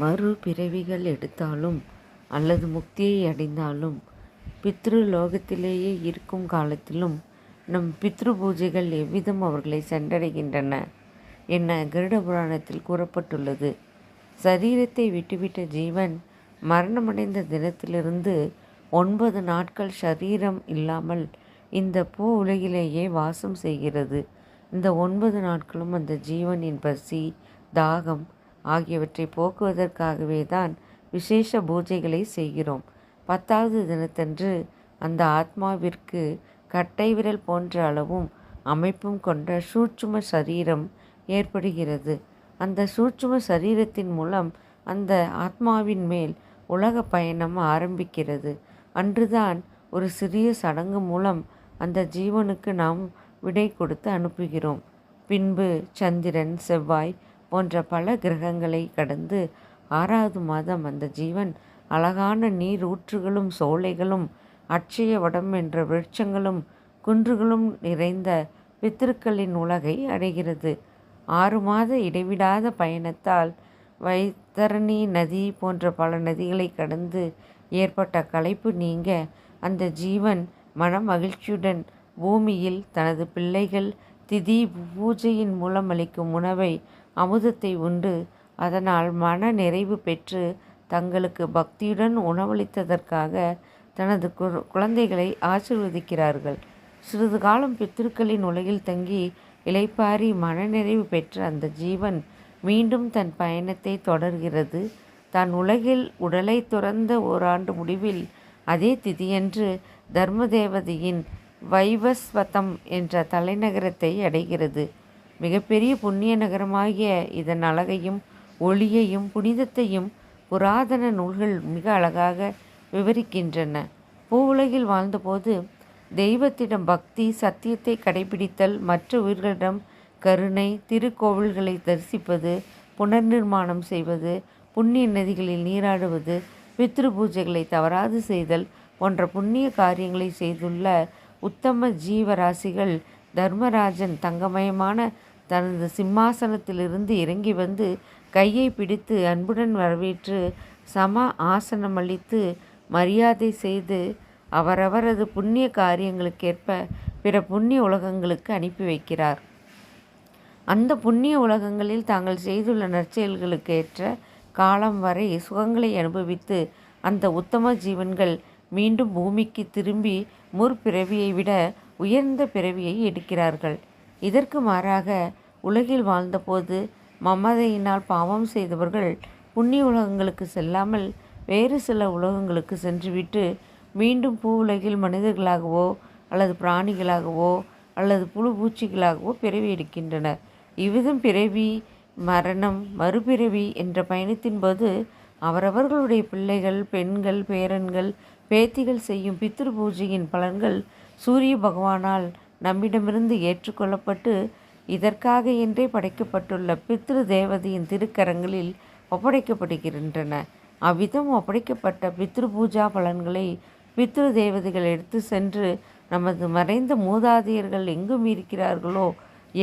மறு பிறவிகள் எடுத்தாலும் அல்லது முக்தியை அடைந்தாலும் பித்ரு லோகத்திலேயே இருக்கும் காலத்திலும் நம் பித்ரு பூஜைகள் எவ்விதம் அவர்களை சென்றடைகின்றன என கருட புராணத்தில் கூறப்பட்டுள்ளது. சரீரத்தை விட்டுவிட்ட ஜீவன் மரணமடைந்த தினத்திலிருந்து ஒன்பது நாட்கள் சரீரம் இல்லாமல் இந்த பூ உலகிலேயே வாசம் செய்கிறது. இந்த ஒன்பது நாட்களும் அந்த ஜீவனின் பசி தாகம் ஆகியவற்றை போக்குவதற்காகவே தான் விசேஷ பூஜைகளை செய்கிறோம். பத்தாவது தினத்தன்று அந்த ஆத்மாவிற்கு கட்டை விரல் போன்ற அளவும் அமைப்பும் கொண்ட சூட்சும சரீரம் ஏற்படுகிறது. அந்த சூட்சும சரீரத்தின் மூலம் அந்த ஆத்மாவின் மேல் உலக பயணம் ஆரம்பிக்கிறது. அன்றுதான் ஒரு சிறிய சடங்கு மூலம் அந்த ஜீவனுக்கு நாம் விடை கொடுத்து அனுப்புகிறோம். பின்பு சந்திரன் செவ்வாய் போன்ற பல கிரகங்களை கடந்து ஆறாவது மாதம் அந்த ஜீவன் அழகான நீர் ஊற்றுகளும் சோலைகளும் அட்சய வடம் என்ற விருட்சங்களும் குன்றுகளும் நிறைந்த பித்திருக்களின் உலகை அடைகிறது. ஆறு மாத இடைவிடாத பயணத்தால் வைத்தரணி நதி போன்ற பல நதிகளை கடந்து ஏற்பட்ட களைப்பு நீங்க அந்த ஜீவன் மன மகிழ்ச்சியுடன் பூமியில் தனது பிள்ளைகள் திதி பூஜையின் மூலம் அளிக்கும் உணவை அமுதத்தை உண்டு. அதனால் மன நிறைவு பெற்று தங்களுக்கு பக்தியுடன் உணவளித்ததற்காக தனது கு- குழந்தைகளை ஆசிர்வதிக்கிறார்கள். சிறிது காலம் பித்திருக்களின் உலகில் தங்கி இலைப்பாரி மனநிறைவு பெற்ற அந்த ஜீவன் மீண்டும் தன் பயணத்தை தொடர்கிறது. தான் உலகில் உடலை துறந்த ஓராண்டு முடிவில் அதே திதியன்று தர்மதேவதையின் வைவஸ்வதம் என்ற தலைநகரத்தை அடைகிறது. மிகப்பெரிய புண்ணிய நகரமாகிய இதன் அழகையும் ஒளியையும் புனிதத்தையும் புராதன நூல்கள் மிக அழகாக விவரிக்கின்றன. பூவுலகில் வாழ்ந்தபோது தெய்வத்திடம் பக்தி சத்தியத்தை கடைபிடித்தல் மற்ற உயிர்களிடம் கருணை திருக்கோவில்களை தரிசிப்பது புனர்நிர்மாணம் செய்வது புண்ணிய நதிகளில் நீராடுவது பித்ரு பூஜைகளை தவறாது செய்தல் போன்ற புண்ணிய காரியங்களை செய்துள்ள உத்தம ஜீவராசிகள் தர்மராஜன் தங்கமயமான தனது சிம்மாசனத்திலிருந்து இறங்கி வந்து கையை பிடித்து அன்புடன் வரவேற்று சம ஆசனமளித்து மரியாதை செய்து அவரவரது புண்ணிய காரியங்களுக்கேற்ப பிற புண்ணிய உலகங்களுக்கு அனுப்பி வைக்கிறார். அந்த புண்ணிய உலகங்களில் தாங்கள் செய்துள்ள நற்செயல்களுக்கு ஏற்ற காலம் வரை சுகங்களை அனுபவித்து அந்த உத்தம ஜீவன்கள் மீண்டும் பூமிக்கு திரும்பி முற்பிறவியை விட உயர்ந்த பிறவியை எடுக்கிறார்கள். இதற்கு மாறாக உலகில் வாழ்ந்தபோது மமதையினால் பாவம் செய்தவர்கள் புண்ணிய உலகங்களுக்கு செல்லாமல் வேறு சில உலகங்களுக்கு சென்றுவிட்டு மீண்டும் பூ உலகில் மனிதர்களாகவோ அல்லது பிராணிகளாகவோ அல்லது புழு பூச்சிகளாகவோ பிறவி எடுக்கின்றனர் இவ்விதம் பிறவி மரணம் மறுபிறவி என்ற பயணத்தின் போது அவரவர்களுடைய பிள்ளைகள் பெண்கள் பேரன்கள் பேத்திகள் செய்யும் பித்ரு பூஜையின் பலன்கள் சூரிய பகவானால் நம்மிடமிருந்து ஏற்றுக்கொள்ளப்பட்டு இதற்காக என்றே படைக்கப்பட்டுள்ள பித்ரு தேவதையின் திருக்கரங்களில் ஒப்படைக்கப்படுகின்றன. அவ்விதம் ஒப்படைக்கப்பட்ட பித்ரு பூஜா பலன்களை பித்ரு தேவதைகள் எடுத்து சென்று நமது மறைந்த மூதாதையர்கள் எங்கும் இருக்கிறார்களோ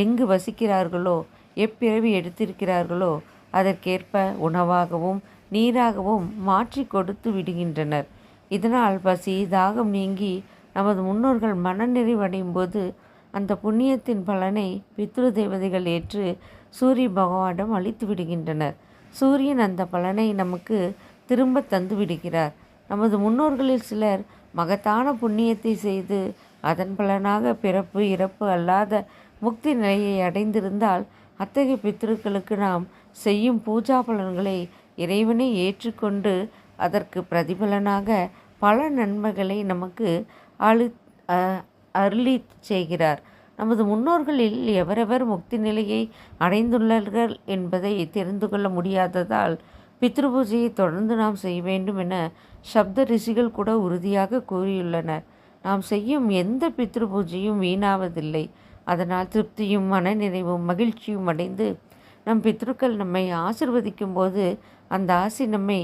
எங்கு வசிக்கிறார்களோ எப்பிறவி எடுத்திருக்கிறார்களோ அதற்கேற்ப உணவாகவும் நீராகவும் மாற்றி கொடுத்து விடுகின்றனர். இதனால் பசி தாகம் நீங்கி நமது முன்னோர்கள் மனநிறைவடையும் போது அந்த புண்ணியத்தின் பலனை பித்ரு தேவதைகள் ஏற்று சூரிய பகவானிடம் அளித்து விடுகின்றனர். சூரியன் அந்த பலனை நமக்கு திரும்ப தந்து விடுகிறார். நமது முன்னோர்களில் சிலர் மகத்தான புண்ணியத்தை செய்து அதன் பலனாக பிறப்பு இறப்பு அல்லாத முக்தி நிலையை அடைந்திருந்தால் அத்தகைய பித்ருக்களுக்கு நாம் செய்யும் பூஜா பலன்களை இறைவனை ஏற்றுக்கொண்டு அதற்கு பிரதிபலனாக பல நன்மைகளை நமக்கு அழு அருளி செய்கிறார். நமது முன்னோர்களில் எவரெவர் முக்தி நிலையை அடைந்துள்ளார்கள் என்பதை தெரிந்து கொள்ள முடியாததால் பித்ரு பூஜையை தொடர்ந்து நாம் செய்ய வேண்டும் என சப்த ரிஷிகள் கூட உறுதியாக கூறியுள்ளனர். நாம் செய்யும் எந்த பித்ரு பூஜையும் வீணாவதில்லை. அதனால் திருப்தியும் மனநிறைவும் மகிழ்ச்சியும் அடைந்து நம் பித்ருக்கள் நம்மை ஆசிர்வதிக்கும் போது அந்த ஆசி நம்மை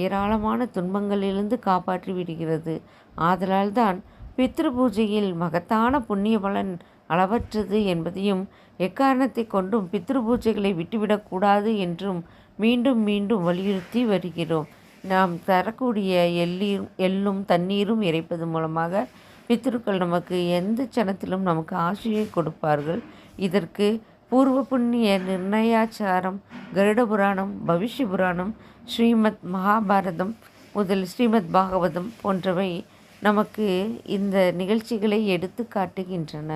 ஏராளமான துன்பங்களிலிருந்து காப்பாற்றி விடுகிறது. ஆதலால் தான் பித்ரு பூஜையில் மகத்தான புண்ணிய பலன் அளவற்றது என்பதையும் எக்காரணத்தை கொண்டும் பித்ரு பூஜைகளை விட்டுவிடக்கூடாது என்றும் மீண்டும் மீண்டும் வலியுறுத்தி வருகிறோம். நாம் தரக்கூடிய எள்ளீர் எள்ளும் தண்ணீரும் இறைப்பது மூலமாக பித்ருக்கள் நமக்கு எந்த சனத்திலும் நமக்கு ஆசையை கொடுப்பார்கள். இதற்கு பூர்வ புண்ணிய நிர்ணயாச்சாரம் கருட புராணம் பவிஷ்ய புராணம் ஸ்ரீமத் மகாபாரதம் முதல் ஸ்ரீமத் பாகவதம் போன்றவை நமக்கு இந்த நிகழ்ச்சிகளை எடுத்து காட்டுகின்றன.